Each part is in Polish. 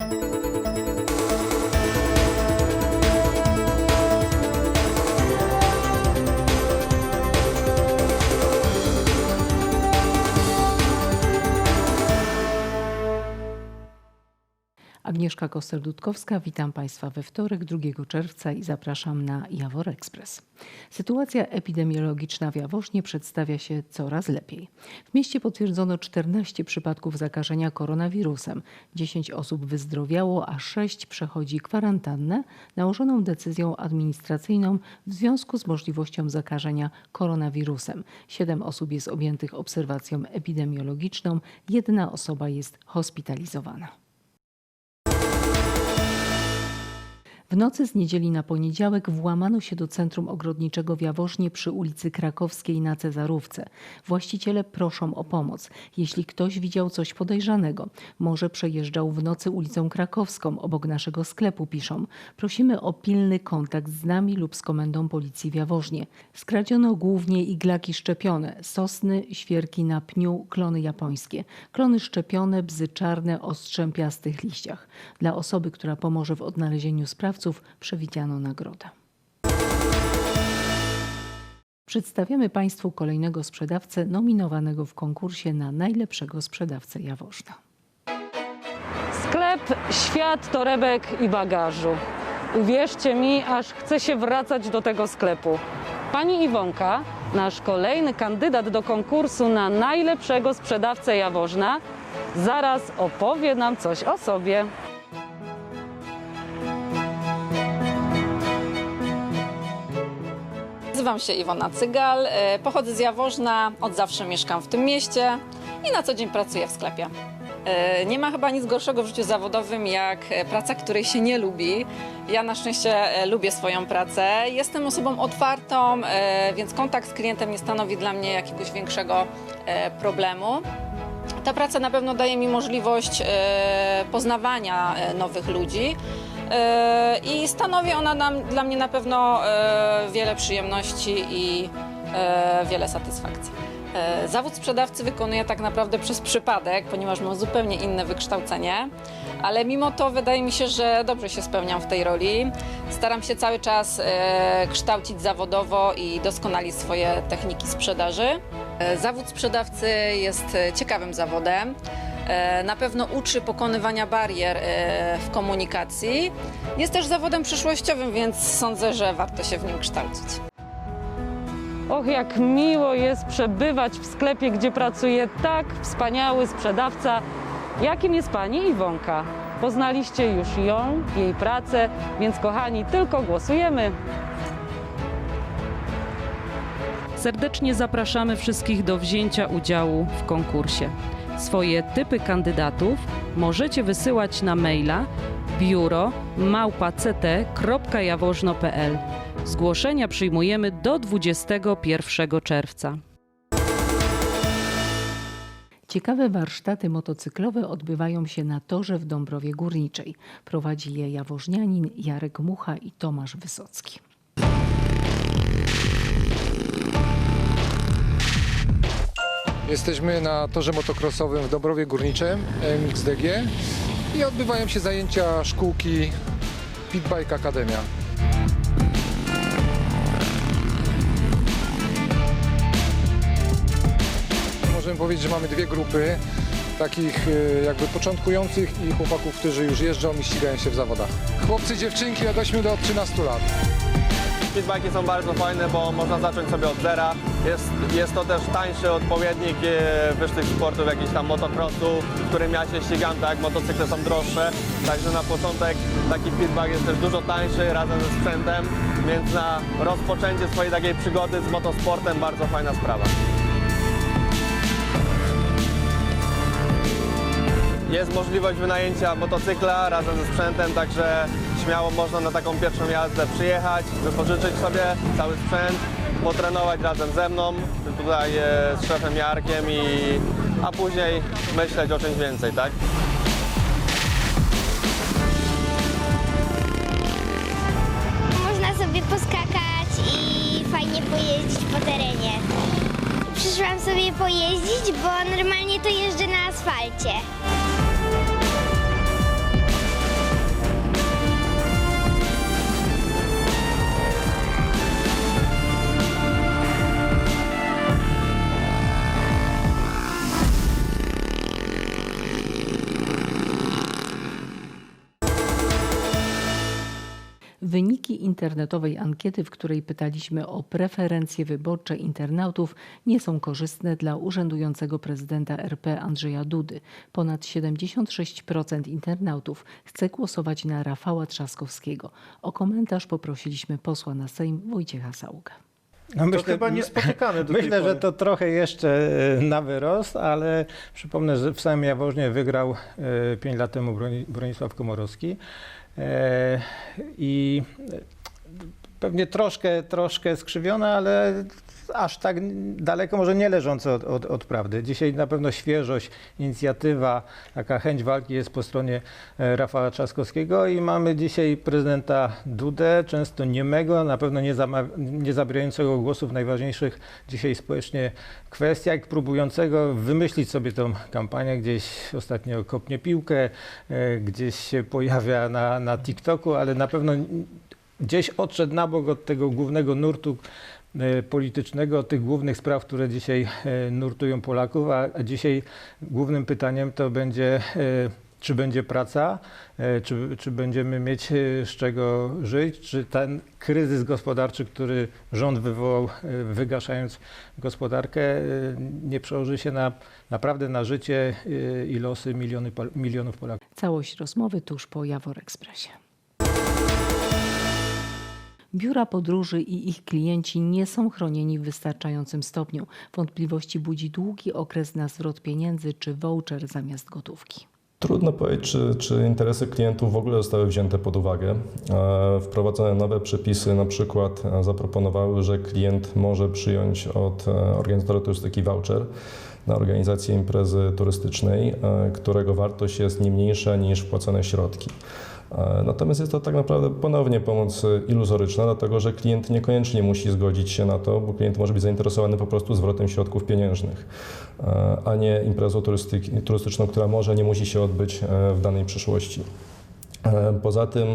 Música Agnieszka Koster-Dudkowska, witam Państwa we wtorek 2 czerwca i zapraszam na Jawor Express. Sytuacja epidemiologiczna w Jaworznie przedstawia się coraz lepiej. W mieście potwierdzono 14 przypadków zakażenia koronawirusem. 10 osób wyzdrowiało, a 6 przechodzi kwarantannę nałożoną decyzją administracyjną w związku z możliwością zakażenia koronawirusem. 7 osób jest objętych obserwacją epidemiologiczną, jedna osoba jest hospitalizowana. W nocy z niedzieli na poniedziałek włamano się do centrum ogrodniczego w Jaworznie przy ulicy Krakowskiej na Cezarówce. Właściciele proszą o pomoc. Jeśli ktoś widział coś podejrzanego, może przejeżdżał w nocy ulicą Krakowską obok naszego sklepu, piszą. Prosimy o pilny kontakt z nami lub z komendą policji w Jaworznie. Skradziono głównie iglaki szczepione, sosny, świerki na pniu, klony japońskie. Klony szczepione, bzy czarne o strzępiastych liściach. Dla osoby, która pomoże w odnalezieniu przewidziano nagrodę. Przedstawiamy Państwu kolejnego sprzedawcę nominowanego w konkursie na najlepszego sprzedawcę Jaworzna. Sklep Świat torebek i bagażu. Uwierzcie mi, aż chce się wracać do tego sklepu. Pani Iwonka, nasz kolejny kandydat do konkursu na najlepszego sprzedawcę Jaworzna, zaraz opowie nam coś o sobie. Nazywam się Iwona Cygal, e, pochodzę z Jaworzna, od zawsze mieszkam w tym mieście i na co dzień pracuję w sklepie. E, Nie ma chyba nic gorszego w życiu zawodowym jak e, praca, której się nie lubi. Ja na szczęście lubię swoją pracę. Jestem osobą otwartą, więc kontakt z klientem nie stanowi dla mnie jakiegoś większego problemu. Ta praca na pewno daje mi możliwość e, poznawania e, nowych ludzi e, i stanowi ona dla mnie na pewno wiele przyjemności i wiele satysfakcji. E, Zawód sprzedawcy wykonuję tak naprawdę przez przypadek, ponieważ mam zupełnie inne wykształcenie, ale mimo to wydaje mi się, że dobrze się spełniam w tej roli. Staram się cały czas e, kształcić zawodowo i doskonalić swoje techniki sprzedaży. E, Zawód sprzedawcy jest ciekawym zawodem. Na pewno uczy pokonywania barier w komunikacji. Jest też zawodem przyszłościowym, więc sądzę, że warto się w nim kształcić. Och, jak miło jest przebywać w sklepie, gdzie pracuje tak wspaniały sprzedawca, jakim jest pani Iwonka. Poznaliście już ją, jej pracę, więc kochani, tylko głosujemy. Serdecznie zapraszamy wszystkich do wzięcia udziału w konkursie. Swoje typy kandydatów możecie wysyłać na maila biuro małpact.jawożno.pl. Zgłoszenia przyjmujemy do 21 czerwca. Ciekawe warsztaty motocyklowe odbywają się na torze w Dąbrowie Górniczej. Prowadzi je jaworznianin Jarek Mucha i Tomasz Wysocki. Jesteśmy na torze motokrosowym w Dąbrowie Górniczym MXDG i odbywają się zajęcia szkółki Pitbike Akademia. Powiedzieć, że mamy dwie grupy takich e, jakby początkujących i chłopaków, którzy już jeżdżą i ścigają się w zawodach. Chłopcy, dziewczynki od 8 do 13 lat. Speedbike'i są bardzo fajne, bo można zacząć sobie od zera. Jest, jest to też tańszy odpowiednik e, wyższych sportów, jakichś tam motocrossu, którym ja się ścigam, tak, motocykle są droższe. Także na początek taki speedbike jest też dużo tańszy razem ze sprzętem, więc na rozpoczęcie swojej takiej przygody z motosportem bardzo fajna sprawa. Jest możliwość wynajęcia motocykla razem ze sprzętem, także śmiało można na taką pierwszą jazdę przyjechać, wypożyczyć sobie cały sprzęt, potrenować razem ze mną, tutaj z szefem Jarkiem, i, a później myśleć o czymś więcej, tak? Można sobie poskakać i fajnie pojeździć po terenie. Przyszłam sobie pojeździć, bo normalnie to jeżdżę na asfalcie. Wyniki internetowej ankiety, w której pytaliśmy o preferencje wyborcze internautów, nie są korzystne dla urzędującego prezydenta RP Andrzeja Dudy. Ponad 76% internautów chce głosować na Rafała Trzaskowskiego. O komentarz poprosiliśmy posła na Sejm Wojciecha Saługę. No To chyba niespotykane do Myślę, że to trochę jeszcze e, na wyrost, ale przypomnę, że w samym Jaworznie wygrał 5 lat temu Broni- Bronisław Komorowski. E, I pewnie troszkę, troszkę skrzywione, ale aż tak daleko może nie leżące od, od, od prawdy. Dzisiaj na pewno świeżość, inicjatywa, taka chęć walki jest po stronie e, Rafała Trzaskowskiego i mamy dzisiaj prezydenta Dudę, często niemego, na pewno nie, nie zabierającego głosu w najważniejszych dzisiaj społecznie kwestiach, próbującego wymyślić sobie tą kampanię, gdzieś ostatnio kopnie piłkę, e, gdzieś się pojawia na, na TikToku, ale na pewno gdzieś odszedł na bok od tego głównego nurtu e, politycznego, tych głównych spraw, które dzisiaj e, nurtują Polaków, a, dzisiaj głównym pytaniem to będzie, e, czy będzie praca, czy, czy będziemy mieć z czego żyć, czy ten kryzys gospodarczy, który rząd wywołał, wygaszając gospodarkę, nie przełoży się na, naprawdę na życie i losy miliony, milionów Polaków. Całość rozmowy tuż po Jawor Ekspresie. Biura podróży i ich klienci nie są chronieni w wystarczającym stopniu. Wątpliwości budzi długi okres na zwrot pieniędzy czy voucher zamiast gotówki. Trudno powiedzieć, czy, czy interesy klientów w ogóle zostały wzięte pod uwagę. E, Wprowadzone nowe przepisy na przykład e, zaproponowały, że klient może przyjąć od e, organizatora turystyki voucher na organizację imprezy turystycznej, którego wartość jest nie mniejsza niż wpłacone środki. E, Natomiast jest to tak naprawdę ponownie pomoc e, iluzoryczna, dlatego że klient niekoniecznie musi zgodzić się na to, bo klient może być zainteresowany po prostu zwrotem środków pieniężnych, e, a nie imprezą turystyczną, która może nie musi się odbyć w danej przyszłości. Poza tym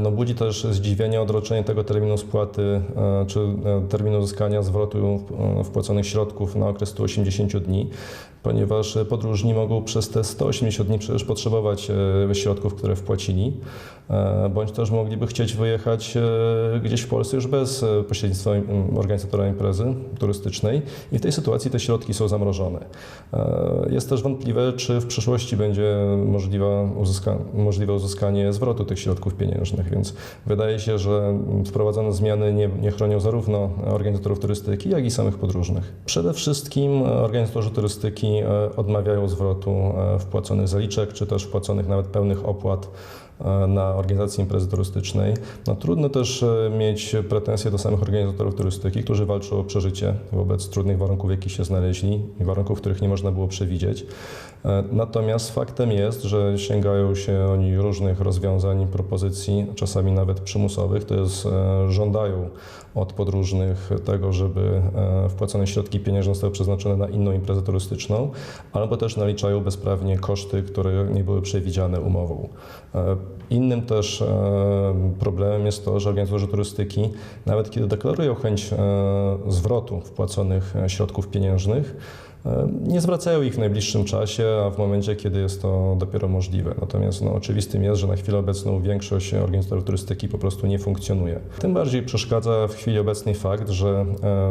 no, budzi też zdziwienie odroczenie tego terminu spłaty czy terminu uzyskania zwrotu wpłaconych środków na okres 180 dni, ponieważ podróżni mogą przez te 180 dni przecież potrzebować e, środków, które wpłacili, e, bądź też mogliby chcieć wyjechać e, gdzieś w Polsce już bez e, pośrednictwa im, organizatora imprezy turystycznej i w tej sytuacji te środki są zamrożone. E, Jest też wątpliwe, czy w przyszłości będzie możliwa uzyska, możliwe uzyskanie zwrotu tych środków pieniężnych, więc wydaje się, że wprowadzone zmiany nie, nie chronią zarówno organizatorów turystyki, jak i samych podróżnych. Przede wszystkim organizatorzy turystyki e, odmawiają zwrotu e, wpłaconych zaliczek, czy też wpłaconych nawet pełnych opłat na organizację imprezy turystycznej. No, trudno też e, mieć pretensje do samych organizatorów turystyki, którzy walczą o przeżycie wobec trudnych warunków, w jakich się znaleźli i warunków, których nie można było przewidzieć. E, Natomiast faktem jest, że sięgają się oni różnych rozwiązań, propozycji, czasami nawet przymusowych, to jest e, żądają od podróżnych tego, żeby e, wpłacone środki pieniężne zostały przeznaczone na inną imprezę turystyczną, albo też naliczają bezprawnie koszty, które nie były przewidziane umową. Innym też e, problemem jest to, że organizatorzy turystyki, nawet kiedy deklarują chęć e, zwrotu wpłaconych e, środków pieniężnych, nie zwracają ich w najbliższym czasie, a w momencie, kiedy jest to dopiero możliwe. Natomiast no, oczywistym jest, że na chwilę obecną większość organizatorów turystyki po prostu nie funkcjonuje. Tym bardziej przeszkadza w chwili obecnej fakt, że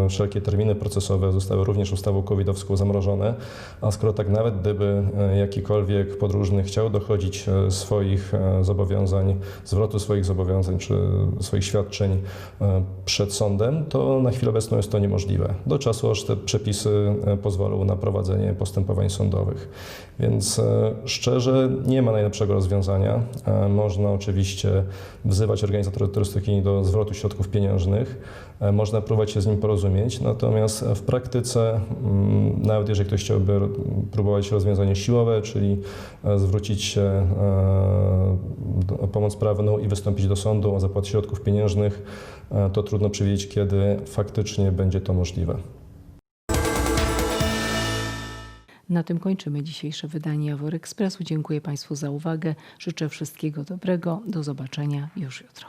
e, wszelkie terminy procesowe zostały również ustawą covidowską zamrożone, a skoro tak nawet gdyby e, jakikolwiek podróżny chciał dochodzić e, swoich e, zobowiązań, zwrotu swoich zobowiązań czy swoich świadczeń e, przed sądem, to na chwilę obecną jest to niemożliwe. Do czasu, aż te przepisy e, na prowadzenie postępowań sądowych. Więc e, szczerze nie ma najlepszego rozwiązania. E, Można oczywiście wzywać organizatora turystyki do zwrotu środków pieniężnych, e, można próbować się z nim porozumieć, natomiast w praktyce, mm, nawet jeżeli ktoś chciałby próbować rozwiązanie siłowe, czyli zwrócić się o pomoc prawną i wystąpić do sądu o zapłatę środków pieniężnych, to trudno przewidzieć, kiedy faktycznie będzie to możliwe. Na tym kończymy dzisiejsze wydanie Jawor Ekspresu. Dziękuję Państwu za uwagę. Życzę wszystkiego dobrego. Do zobaczenia już jutro.